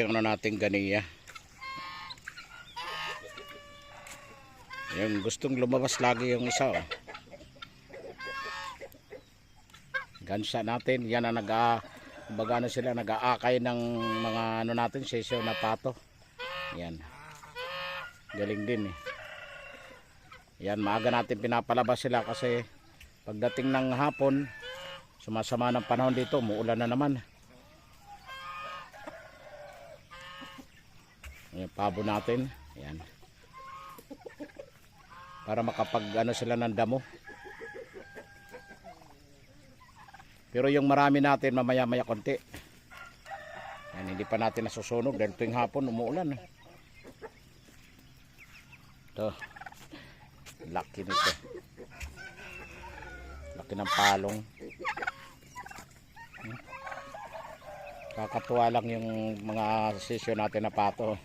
ating ganiya. Yung gustong lumabas lagi yung isa. Oh. Gansa natin. Yan ang nag baga na sila nag-aakay ng mga ano natin sesyo na pato. Yan. Galing din eh. Yan, maaga natin pinapalabas sila kasi pagdating ng hapon, sumasama ng panahon dito, muulan na naman. Yung pabo natin, yan. Para makapag ano sila ng damo. Pero yung marami natin mamaya maya konti. Yan, hindi pa natin nasusunog dahil tuwing hapon umuulan. Ito. Laki nito. Laki ng palong. Kakatuwa lang yung mga session natin na pato.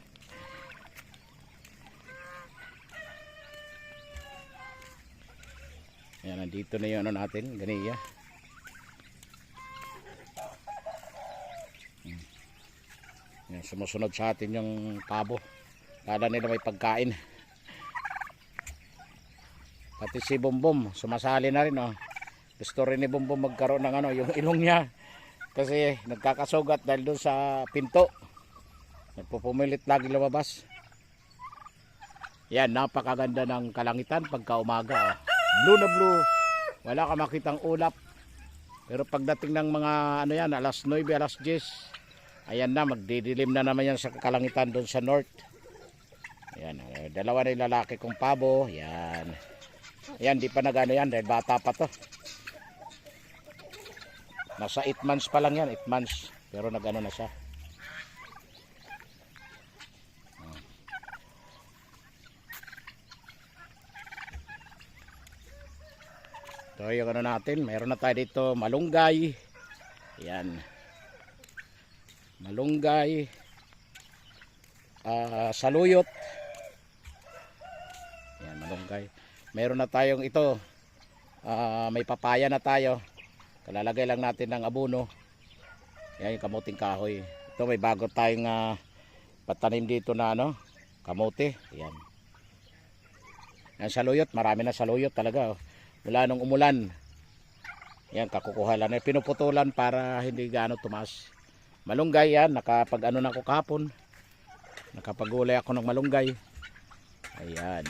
Ayan, nandito na yung ano natin, ganiya. Hmm. Yan, sumusunod sa atin yung pabo. Kala nila may pagkain. Pati si Bumbum, sumasali na rin oh. Gusto rin ni Bumbum magkaroon ng ano, yung ilong niya. Kasi nagkakasugat dahil doon sa pinto. Nagpupumilit lagi lumabas. Yan, napakaganda ng kalangitan pagka umaga. oh. Blue na blue. Wala ka makitang ulap. Pero pagdating ng mga ano yan, alas 9, alas 10, ayan na, magdidilim na naman yan sa kalangitan doon sa north. Ayan, eh, dalawa na yung lalaki kong pabo. Yan. Ayan, di pa nagano yan dahil bata pa to. Nasa 8 months pa lang yan, 8 months. Pero nagano na siya. Ito yung ano natin, mayroon na tayo dito malunggay. Yan. Malunggay. ah saluyot. Yan, malunggay. Mayroon na tayong ito. ah, may papaya na tayo. Kalalagay lang natin ng abono. Yan yung kamuting kahoy. Ito may bago tayong ah, patanim dito na ano, kamote. Yan. Yan saluyot, marami na saluyot talaga. Oh. Mula nung umulan. Yan, kakukuha lang. Eh, Pinuputulan para hindi gaano tumas. Malunggay yan, nakapag ano na ako kahapon. Nakapagulay ako ng malunggay. Ayan.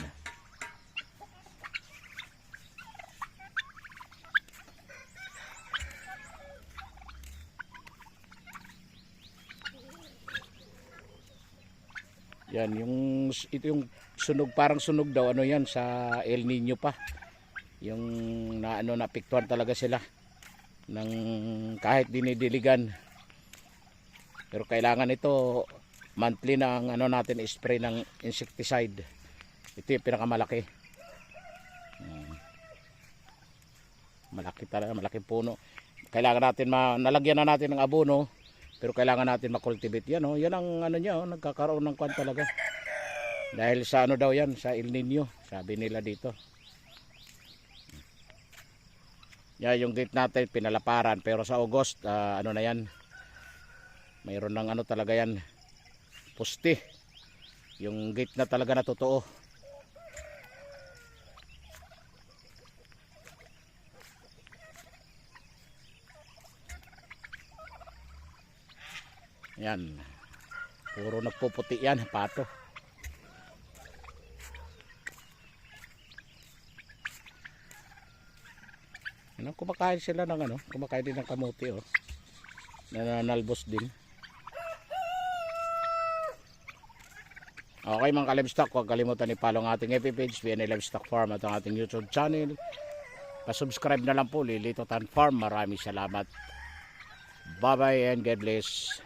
Yan, yung ito yung sunog parang sunog daw ano yan sa El Nino pa. Yung na ano napiktuhan talaga sila ng kahit dinidiligan. Pero kailangan ito monthly na ang ano natin spray ng insecticide. Ito yung pinakamalaki. Hmm. Malaki talaga, malaking puno. Kailangan natin ma nalagyan na natin ng abono pero kailangan natin makultivate yan oh. Yan ang ano niya oh, nagkakaroon ng kwan talaga. Dahil sa ano daw yan, sa El Nino, sabi nila dito. Yan yung gate natin pinalaparan pero sa August ah, ano na yan. Mayroon ng ano talaga yan. Puste. Yung gate na talaga na totoo. Yan. Puro nagpuputi yan, pato. Ano, kumakain sila ng ano, kumakain din ng kamote oh. Nananalbos din. Okay mga ka-livestock, huwag kalimutan ipalo ang ating FB page, VNA Livestock Farm at ang ating YouTube channel. Pasubscribe na lang po, Lilito Tan Farm. Maraming salamat. Bye-bye and God bless.